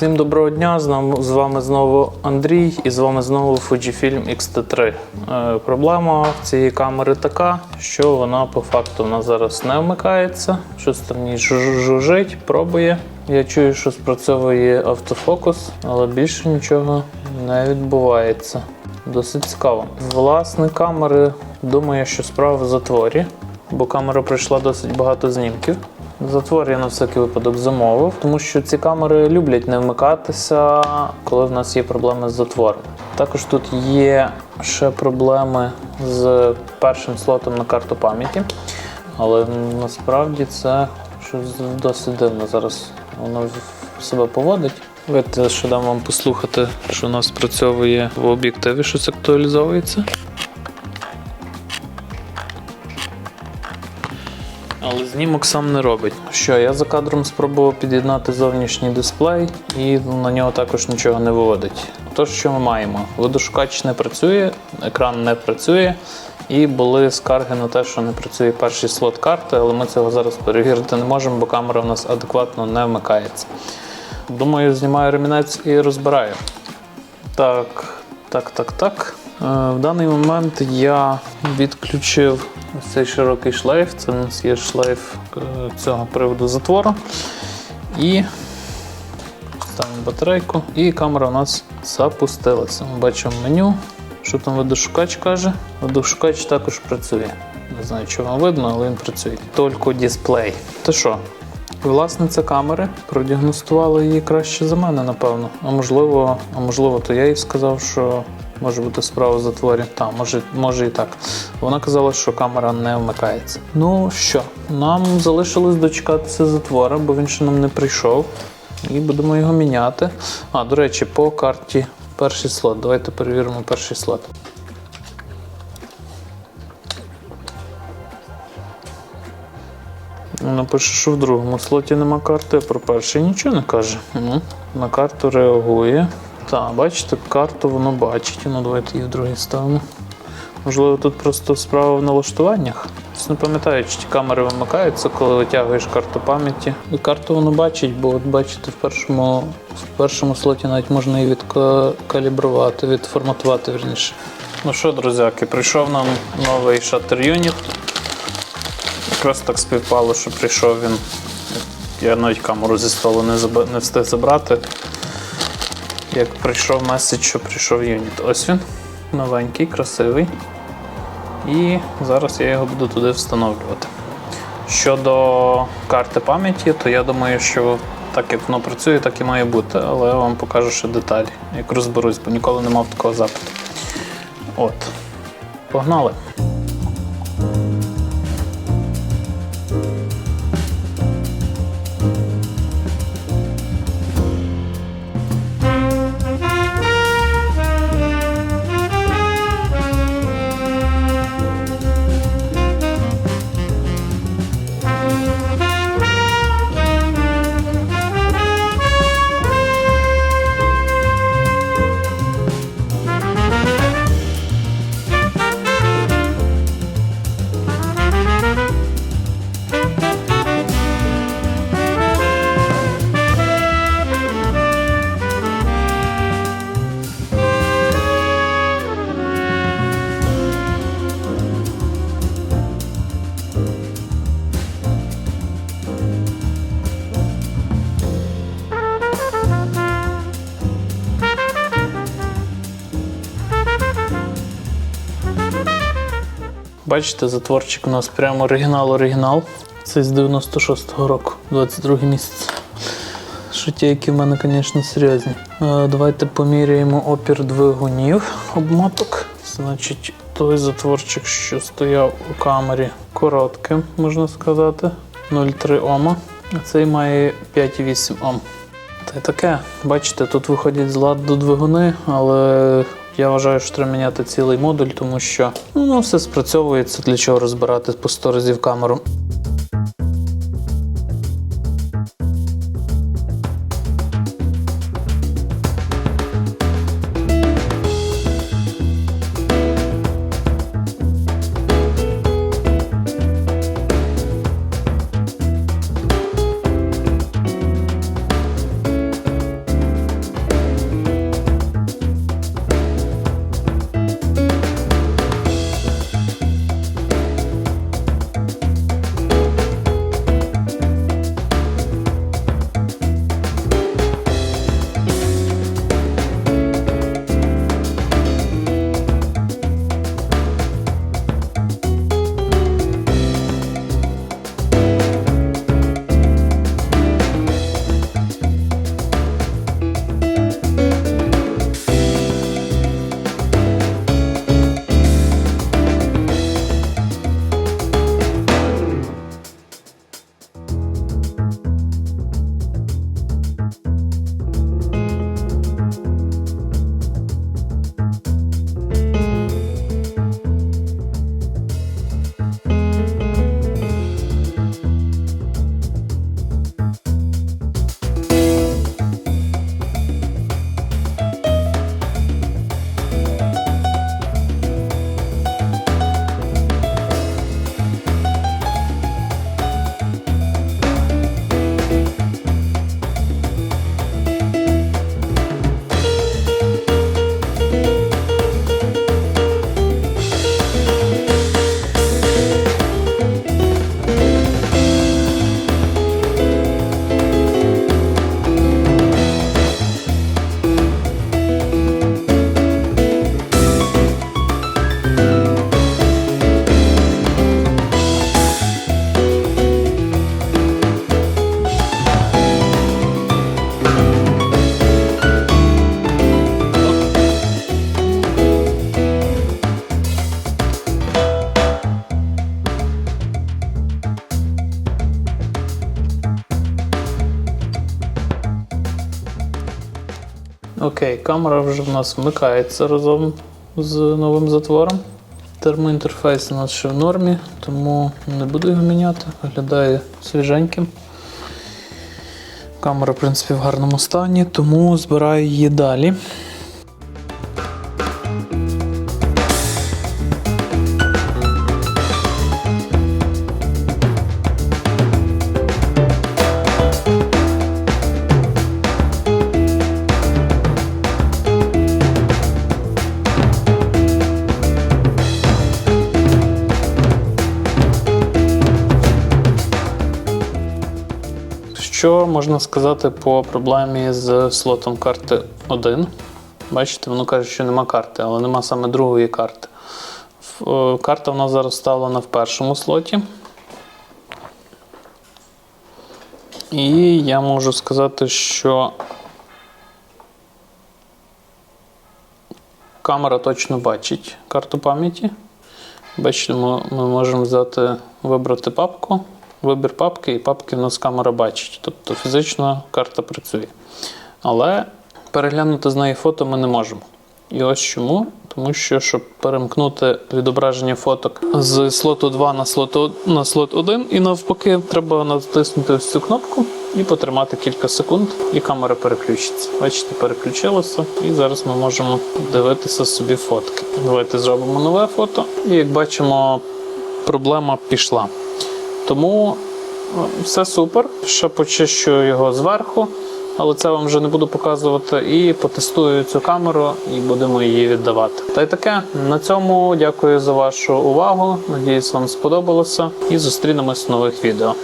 Всім доброго дня! З вами знову Андрій і з вами знову Fujifilm X-T3. Е, проблема в цієї камери така, що вона по факту в нас зараз не вмикається. Щось там ній жу- жужжить, пробує. Я чую, що спрацьовує автофокус, але більше нічого не відбувається. Досить цікаво. Власник камери думає, що справа в затворі, бо камера пройшла досить багато знімків. Затвор я на всякий випадок замовив, тому що ці камери люблять не вмикатися, коли в нас є проблеми з затвором. Також тут є ще проблеми з першим слотом на карту пам'яті, але насправді це щось досить дивно зараз воно себе поводить. Давайте ще дам вам послухати, що у нас спрацьовує в об'єктиві, щось актуалізовується. Але знімок сам не робить. Що, я за кадром спробував під'єднати зовнішній дисплей і на нього також нічого не виводить. Тож, що ми маємо? Водошукач не працює, екран не працює, і були скарги на те, що не працює перший слот карти, але ми цього зараз перевірити не можемо, бо камера в нас адекватно не вмикається. Думаю, знімаю ремінець і розбираю. Так, так, так, так. Е, В даний момент я відключив ось цей широкий шлейф. Це у нас є шлейф е, цього приводу затвору. І ставимо батарейку, і камера у нас запустилася. Ми бачимо меню. Що там водошукач каже? Водошукач також працює. Не знаю, чи вам видно, але він працює. Тільки дисплей. То що? Власниця камери продіагностувала її краще за мене, напевно. А можливо, а можливо, то я їй сказав, що може бути справа в затворі. Та, може, може і так. Вона казала, що камера не вмикається. Ну що, нам залишилось дочекатися затвора, бо він ще нам не прийшов. І будемо його міняти. А, до речі, по карті перший слот. Давайте перевіримо перший слот. Напише, що в другому слоті нема карти, а про перший нічого не каже. На карту реагує. Так, бачите, карту воно бачить. Ну, давайте її в другий ставимо. Можливо, тут просто справа в налаштуваннях. Не пам'ятаю, чи ті камери вимикаються, коли витягуєш карту пам'яті. І карту воно бачить, бо от бачите, в першому, в першому слоті навіть можна її відкалібрувати, відформатувати верніше. Ну що, друзяки, прийшов нам новий Shutter Unit. Якраз так співпало, що прийшов він. Я навіть камеру зі столу не, заба- не встиг забрати. Як прийшов меседж, що прийшов юніт. Ось він. Новенький, красивий. І зараз я його буду туди встановлювати. Щодо карти пам'яті, то я думаю, що так як воно працює, так і має бути, але я вам покажу ще деталі, як розберусь, бо ніколи не мав такого запиту. От. Погнали! Бачите, затворчик у нас прямо оригінал-оригінал. Це з 96-го року, 22 місяць. Що ті, які в мене, звісно, серйозні. Е, давайте поміряємо опір двигунів обмоток. Значить, той затворчик, що стояв у камері, коротким, можна сказати. 0,3 Ома. А цей має 5,8 Ом. Та й таке. Бачите, тут виходять з ладу двигуни, але я вважаю, що треба міняти цілий модуль, тому що ну, все спрацьовується, для чого розбирати по 100 разів камеру. Окей, камера вже в нас вмикається разом з новим затвором. Термоінтерфейс у нас ще в нормі, тому не буду його міняти. Виглядає свіженьким. Камера, в принципі, в гарному стані, тому збираю її далі. Що можна сказати по проблемі з слотом карти 1? Бачите, воно каже, що нема карти, але нема саме другої карти. Е, Карта в нас зараз вставлена в першому слоті. І я можу сказати, що камера точно бачить карту пам'яті. Бачите, ми, ми можемо взяти, вибрати папку, вибір папки, і папки в нас камера бачить. Тобто фізично карта працює. Але переглянути з неї фото ми не можемо. І ось чому. Тому що, щоб перемкнути відображення фоток з слоту 2 на слот, на слот 1 і навпаки, треба натиснути ось цю кнопку і потримати кілька секунд, і камера переключиться. Бачите, переключилося, і зараз ми можемо дивитися собі фотки. Давайте зробимо нове фото. І як бачимо, проблема пішла. Тому е, все супер. Ще почищу його зверху, але це вам вже не буду показувати. І потестую цю камеру і будемо її віддавати. Та й таке. На цьому дякую за вашу увагу. Надіюсь, вам сподобалося. І зустрінемось в нових відео.